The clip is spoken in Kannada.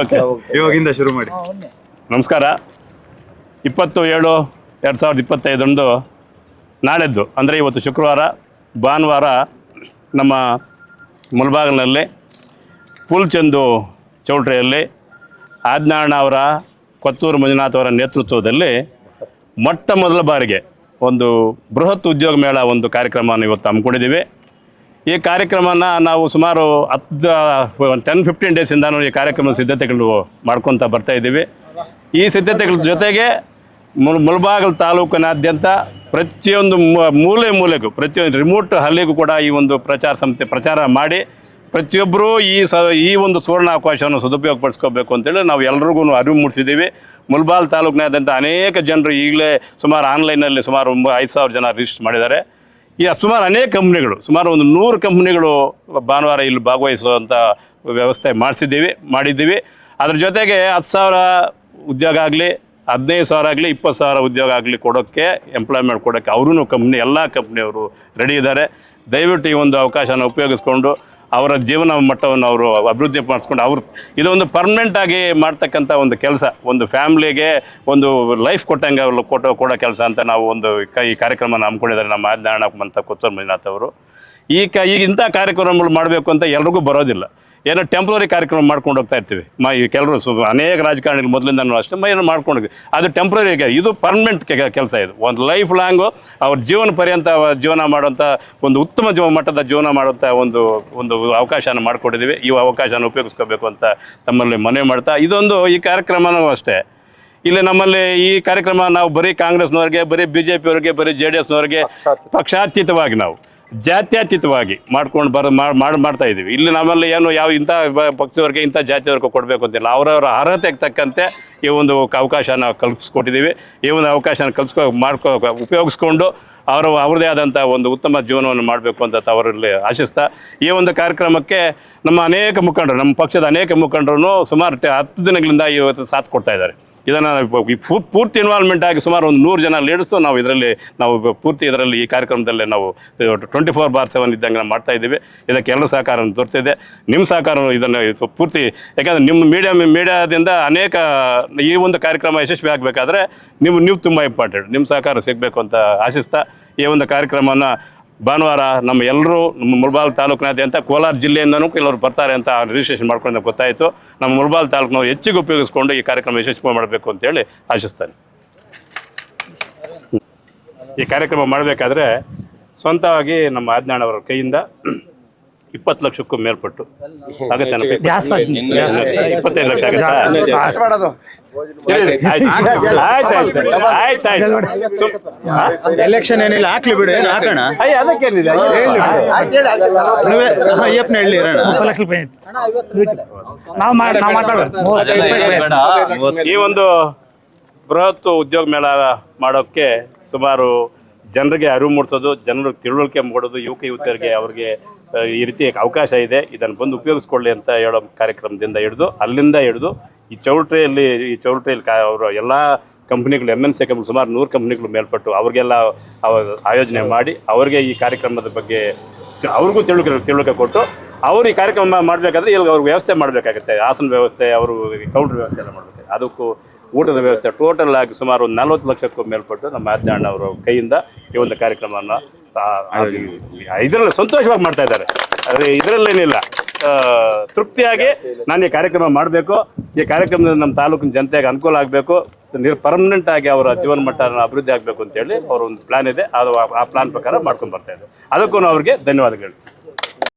ಓಕೆ ಇವಾಗಿಂದ ಶುರು ಮಾಡಿ. ನಮಸ್ಕಾರ. ಇಪ್ಪತ್ತು ಏಳು ಎರಡು ಸಾವಿರದ ಇಪ್ಪತ್ತೈದರಂದು ನಾಳೆದ್ದು ಅಂದರೆ ಇವತ್ತು ಶುಕ್ರವಾರ ಭಾನುವಾರ ನಮ್ಮ ಮುಲ್ಬಾಗ್ನಲ್ಲಿ ಪುಲ್ಚಂದು ಚೌಲ್ಟ್ರಿಯಲ್ಲಿ ಆಜ್ಞಾಣ ಅವರ ಕೊತ್ತೂರು ಮಂಜುನಾಥ್ ಅವರ ನೇತೃತ್ವದಲ್ಲಿ ಮೊಟ್ಟ ಮೊದಲ ಬಾರಿಗೆ ಒಂದು ಬೃಹತ್ ಉದ್ಯೋಗ ಮೇಳ ಒಂದು ಕಾರ್ಯಕ್ರಮವನ್ನು ಇವತ್ತು ಹಮ್ಮಿಕೊಂಡಿದ್ದೀವಿ. ಈ ಕಾರ್ಯಕ್ರಮನ ನಾವು ಸುಮಾರು ಹತ್ತು ಟೆನ್ ಫಿಫ್ಟೀನ್ ಡೇಸಿಂದ ಈ ಕಾರ್ಯಕ್ರಮದ ಸಿದ್ಧತೆಗಳು ಮಾಡ್ಕೊತ ಬರ್ತಾ ಇದ್ದೀವಿ. ಈ ಸಿದ್ಧತೆಗಳ ಜೊತೆಗೆ ಮುಲ್, ಮುಲ್ಬಾಗಲ್ ತಾಲೂಕಿನಾದ್ಯಂತ ಪ್ರತಿಯೊಂದು ಮೂಲೆ ಮೂಲೆಗೂ, ಪ್ರತಿಯೊಂದು ರಿಮೋಟ್ ಹಳ್ಳಿಗೂ ಕೂಡ ಈ ಒಂದು ಪ್ರಚಾರ ಸಂಸ್ಥೆ ಪ್ರಚಾರ ಮಾಡಿ ಪ್ರತಿಯೊಬ್ಬರೂ ಈ ಸ, ಈ ಒಂದು ಸುವರ್ಣ ಅವಕಾಶವನ್ನು ಸದುಪಯೋಗಪಡಿಸ್ಕೋಬೇಕು ಅಂತೇಳಿ ನಾವು ಎಲ್ರಿಗೂ ಅರಿವು ಮೂಡಿಸಿದ್ದೀವಿ. ಮುಲ್ಬಾಲ್ ತಾಲೂಕಿನಾದ್ಯಂತ ಅನೇಕ ಜನರು ಈಗಲೇ ಸುಮಾರು ಆನ್ಲೈನಲ್ಲಿ ಸುಮಾರು ಐದು ಸಾವಿರ ಜನ ರಿಜಿಸ್ಟರ್ ಮಾಡಿದ್ದಾರೆ. ಈ ಸುಮಾರು ಅನೇಕ ಕಂಪ್ನಿಗಳು, ಸುಮಾರು ಒಂದು ನೂರು ಕಂಪ್ನಿಗಳು ಭಾನುವಾರ ಇಲ್ಲಿ ಭಾಗವಹಿಸುವಂಥ ವ್ಯವಸ್ಥೆ ಮಾಡಿಸಿದ್ದೀವಿ, ಮಾಡಿದ್ದೀವಿ. ಅದ್ರ ಜೊತೆಗೆ ಹತ್ತು ಸಾವಿರ ಉದ್ಯೋಗ ಆಗಲಿ, ಹದಿನೈದು ಸಾವಿರ ಆಗಲಿ, ಇಪ್ಪತ್ತು ಸಾವಿರ ಉದ್ಯೋಗ ಆಗಲಿ ಕೊಡೋಕ್ಕೆ ಎಂಪ್ಲಾಯ್ಮೆಂಟ್ ಕೊಡೋಕ್ಕೆ ಅವರೂ ಕಂಪ್ನಿ, ಎಲ್ಲ ಕಂಪ್ನಿಯವರು ರೆಡಿ ಇದ್ದಾರೆ. ದಯವಿಟ್ಟು ಈ ಒಂದು ಅವಕಾಶನ ಉಪಯೋಗಿಸ್ಕೊಂಡು ಅವರ ಜೀವನ ಮಟ್ಟವನ್ನು ಅವರು ಅಭಿವೃದ್ಧಿ ಮಾಡಿಸ್ಕೊಂಡು ಅವ್ರು ಇದೊಂದು ಪರ್ಮನೆಂಟ್ ಆಗಿ ಮಾಡ್ತಕ್ಕಂಥ ಒಂದು ಕೆಲಸ, ಒಂದು ಫ್ಯಾಮ್ಲಿಗೆ ಒಂದು ಲೈಫ್ ಕೊಟ್ಟಂಗೆ ಕೊಟ್ಟೋ ಕೊಡೋ ಕೆಲಸ ಅಂತ ನಾವು ಒಂದು ಈ ಕಾರ್ಯಕ್ರಮ ಹಮ್ಮಿಕೊಂಡಿದ್ದಾರೆ ನಮ್ಮ ಆಜ್ಞಾನ ಅಂತ ಕೊತ್ತೂರು ಮಂಜುನಾಥ್ ಅವರು. ಈ ಕ ಈಗ ಇಂಥ ಕಾರ್ಯಕ್ರಮಗಳು ಮಾಡಬೇಕು ಅಂತ ಎಲ್ರಿಗೂ ಬರೋದಿಲ್ಲ. ಏನೋ ಟೆಂಪ್ರರಿ ಕಾರ್ಯಕ್ರಮ ಮಾಡ್ಕೊಂಡು ಹೋಗ್ತಾ ಇರ್ತೀವಿ. ಮ ಈ ಕೆಲವರು ಸು ಅನೇಕ ರಾಜಕಾರಣಿಗಳು ಮೊದಲಿಂದ ಅಷ್ಟೇ ಏನೋ ಮಾಡ್ಕೊಂಡು ಅದು ಟೆಂಪ್ರರಿ ಇದು ಪರ್ಮನೆಂಟ್ ಕೆಲಸ ಇದು. ಒಂದು ಲೈಫ್ ಲಾಂಗು ಅವ್ರ ಜೀವನ ಪರ್ಯಂತ ಜೀವನ ಮಾಡುವಂಥ ಒಂದು ಉತ್ತಮ ಜೀವ ಮಟ್ಟದ ಜೀವನ ಮಾಡುವಂಥ ಒಂದು ಒಂದು ಅವಕಾಶನ ಮಾಡಿಕೊಟ್ಟಿದ್ದೀವಿ ಈ ಅವಕಾಶನ ಉಪಯೋಗಿಸ್ಕೋಬೇಕು ಅಂತ ತಮ್ಮಲ್ಲಿ ಮನವಿ ಮಾಡ್ತಾ ಇದೊಂದು ಈ ಕಾರ್ಯಕ್ರಮನೂ ಅಷ್ಟೇ. ಇಲ್ಲಿ ನಮ್ಮಲ್ಲಿ ಈ ಕಾರ್ಯಕ್ರಮ ನಾವು ಬರೀ ಕಾಂಗ್ರೆಸ್ನವ್ರಿಗೆ ಬರೀ ಬಿ ಜೆ ಪಿಯವ್ರಿಗೆ ಬರೀ ಜೆ ಡಿ ಎಸ್ನವ್ರಿಗೆ ಪಕ್ಷಾತೀತವಾಗಿ ನಾವು. ಜಾತ್ಯತೀತವಾಗಿ ಮಾಡ್ಕೊಂಡು ಬರ ಮಾಡ್ ಮಾಡ್- ಮಾಡ್ತಾ ಇದ್ದೀವಿ ಇಲ್ಲಿ ನಮ್ಮಲ್ಲಿ ಏನು ಯಾವ ಇಂಥ ಪಕ್ಷದವ್ರಿಗೆ ಇಂಥ ಜಾತಿಯವ್ರಿಗೆ ಕೊಡಬೇಕು ಅಂತಿಲ್ಲ. ಅವರವರ ಅರ್ಹತೆಗೆ ತಕ್ಕಂತೆ ಈ ಒಂದು ಅವಕಾಶನ ಕಲ್ಪಿಸ್ಕೊಟ್ಟಿದ್ದೀವಿ ಈ ಒಂದು ಅವಕಾಶನ ಕಲ್ಪಿಸ್ಕೊ ಮಾಡ್ಕೊ ಉಪಯೋಗಿಸ್ಕೊಂಡು ಅವರು ಅವ್ರದೇ ಆದಂಥ ಒಂದು ಉತ್ತಮ ಜೀವನವನ್ನು ಮಾಡಬೇಕು ಅಂತ ಅವರಲ್ಲಿ ಆಶಿಸ್ತಾ, ಈ ಒಂದು ಕಾರ್ಯಕ್ರಮಕ್ಕೆ ನಮ್ಮ ಅನೇಕ ಮುಖಂಡರು, ನಮ್ಮ ಪಕ್ಷದ ಅನೇಕ ಮುಖಂಡರು ಸುಮಾರು ಹತ್ತು ದಿನಗಳಿಂದ ಇವತ್ತು ಸಾಥ್ ಕೊಡ್ತಾ ಇದ್ದಾರೆ. ಇದನ್ನು ಪೂರ್ತಿ ಇನ್ವಾಲ್ವ್ಮೆಂಟ್ ಆಗಿ ಸುಮಾರು ಒಂದು ನೂರು ಜನ ಲೀಡರ್ಸು ನಾವು ಇದರಲ್ಲಿ ನಾವು ಪೂರ್ತಿ ಇದರಲ್ಲಿ ಈ ಕಾರ್ಯಕ್ರಮದಲ್ಲೇ ನಾವು ಟ್ವೆಂಟಿ ಫೋರ್ ಬಾರ್ ಸೆವೆನ್ ಇದ್ದಂಗೆ ನಾವು ಮಾಡ್ತಾ ಇದ್ದೀವಿ. ಇದಕ್ಕೆ ಎರಡು ಸಹಕಾರ ದೊರೆತಿದೆ. ನಿಮ್ಮ ಸಹಕಾರ ಇದನ್ನು ಪೂರ್ತಿ, ಯಾಕಂದರೆ ನಿಮ್ಮ ಮೀಡಿಯಾ ಮೀಡಿಯಾದಿಂದ ಅನೇಕ, ಈ ಒಂದು ಕಾರ್ಯಕ್ರಮ ಯಶಸ್ವಿ ಆಗಬೇಕಾದ್ರೆ ನಿಮ್ಮ ನೀವು ತುಂಬ ಇಂಪಾರ್ಟೆಂಟ್ ನಿಮ್ಮ ಸಹಕಾರ ಸಿಗಬೇಕು ಅಂತ ಆಶಿಸ್ತಾ ಈ ಒಂದು ಕಾರ್ಯಕ್ರಮನ ಭಾನುವಾರ ನಮ್ಮ ಎಲ್ಲರೂ ನಮ್ಮ ಮುಲ್ಬಾಲ್ ತಾಲೂಕಿನಾದ್ಯಂತ ಕೋಲಾರ ಜಿಲ್ಲೆಯಿಂದನೂ ಕೆಲವರು ಬರ್ತಾರೆ ಅಂತ ರಿಜಿಸ್ಟ್ರೇಷನ್ ಮಾಡ್ಕೊಂಡು ಗೊತ್ತಾಯಿತು. ನಮ್ಮ ಮುಲ್ಬಾಲ್ ತಾಲೂಕಿನವ್ರು ಹೆಚ್ಚಿಗೆ ಉಪಯೋಗಿಸ್ಕೊಂಡು ಈ ಕಾರ್ಯಕ್ರಮ ಯಶಸ್ವಿ ಮಾಡಬೇಕು ಅಂತೇಳಿ ಆಶಿಸ್ತಾನೆ ಈ ಕಾರ್ಯಕ್ರಮ ಮಾಡಬೇಕಾದ್ರೆ ಸ್ವಂತವಾಗಿ ನಮ್ಮ ಆಜ್ಞಾನವರ ಕೈಯಿಂದ ಇಪ್ಪತ್ತು ಲಕ್ಷಕ್ಕೂ ಮೇಲ್ಪಟ್ಟು. ಆಗುತ್ತೆ ಇಪ್ಪತ್ತೈದು ಲಕ್ಷ ಆಗುತ್ತಾ? ಎಲೆಕ್ಷನ್ ಏನಿಲ್ಲ ಹಾಕ್ಲಿ ಬಿಡು ಏನು ಹಾಕೋಣ? ಅಯ್ಯ, ಅದಕ್ಕೇನಿದೆ ನೀವೇ ಅಯ್ಯಪ್ಪನ ಹೇಳಿ ಇರೋಣ. ಲಕ್ಷ ರೂಪಾಯಿ ನಾವು ಮಾಡಿ ನಾವು ಮಾತಾಡೋದು. ಈ ಒಂದು ಬೃಹತ್ ಉದ್ಯೋಗ ಮೇಳ ಮಾಡೋಕ್ಕೆ ಸುಮಾರು ಜನರಿಗೆ ಅರಿವು ಮೂಡಿಸೋದು ಜನರಿಗೆ ತಿಳುವಳಿಕೆ ಮಾಡೋದು, ಯುವಕ, ಯುವತಿಯರಿಗೆ ಅವ್ರಿಗೆ ಈ ರೀತಿ ಅವಕಾಶ ಇದೆ. ಇದನ್ನು ಬಂದು ಉಪಯೋಗಿಸ್ಕೊಳ್ಳಿ ಅಂತ ಹೇಳೋ ಕಾರ್ಯಕ್ರಮದಿಂದ ಹಿಡಿದು ಅಲ್ಲಿಂದ ಹಿಡಿದು ಈ ಚೌಲ್ಟ್ರಿಯಲ್ಲಿ ಈ ಚೌಲ್ಟ್ರಿಯಲ್ಲಿ ಕಾ, ಅವರು ಎಲ್ಲ ಕಂಪ್ನಿಗಳು ಎಂ ಎನ್ ಸಿ ಕಂಪ್ನಿ ಸುಮಾರು ನೂರು ಕಂಪ್ನಿಗಳು ಮೇಲ್ಪಟ್ಟು ಅವ್ರಿಗೆಲ್ಲ ಅವ, ಆಯೋಜನೆ ಮಾಡಿ ಅವರಿಗೆ ಈ ಕಾರ್ಯಕ್ರಮದ ಬಗ್ಗೆ ಅವ್ರಿಗೂ ತಿಳುವಳಿಕೆ ತಿಳುವಳಿಕೆ ಕೊಟ್ಟು ಅವರು ಈ ಕಾರ್ಯಕ್ರಮ ಮಾಡಬೇಕಾದ್ರೆ ಇಲ್ಲಿ ಅವ್ರಿಗೆ ವ್ಯವಸ್ಥೆ ಮಾಡಬೇಕಾಗುತ್ತೆ. ಆಸನ ವ್ಯವಸ್ಥೆ, ಅವರು ಕೌಂಟ್ರ್ ವ್ಯವಸ್ಥೆ ಎಲ್ಲ ಮಾಡಬೇಕು ಅದಕ್ಕೂ ಊಟದ ವ್ಯವಸ್ಥೆ ಟೋಟಲ್ ಆಗಿ ಸುಮಾರು ಒಂದು ನಲ್ವತ್ತು ಲಕ್ಷಕ್ಕೂ ಮೇಲ್ಪಟ್ಟು ನಮ್ಮ ಅಜ್ಞಾನ ಅವರ ಕೈಯಿಂದ ಈ ಒಂದು ಕಾರ್ಯಕ್ರಮವನ್ನು ಇದರಲ್ಲಿ ಸಂತೋಷವಾಗಿ ಮಾಡ್ತಾ ಇದ್ದಾರೆ. ಆದರೆ ಇದರಲ್ಲೇನಿಲ್ಲ. ತೃಪ್ತಿಯಾಗಿ ನಾನು ಈ ಕಾರ್ಯಕ್ರಮ ಮಾಡಬೇಕು. ಈ ಕಾರ್ಯಕ್ರಮದಲ್ಲಿ ನಮ್ಮ ತಾಲೂಕಿನ ಜನತೆಗೆ ಅನುಕೂಲ ಆಗಬೇಕು. ನೀರು ಪರ್ಮನೆಂಟ್ ಆಗಿ ಅವರ ಜೀವನ ಮಟ್ಟನ ಅಭಿವೃದ್ಧಿ ಆಗಬೇಕು ಅಂತೇಳಿ ಅವರ ಒಂದು ಪ್ಲಾನ್ ಇದೆ. ಅದು ಆ- ಆ ಪ್ಲಾನ್ ಪ್ರಕಾರ ಮಾಡ್ಕೊಂಡು ಬರ್ತಾ ಇದ್ದಾರೆ. ಅದಕ್ಕೂ ಅವ್ರಿಗೆ ಧನ್ಯವಾದಗಳು.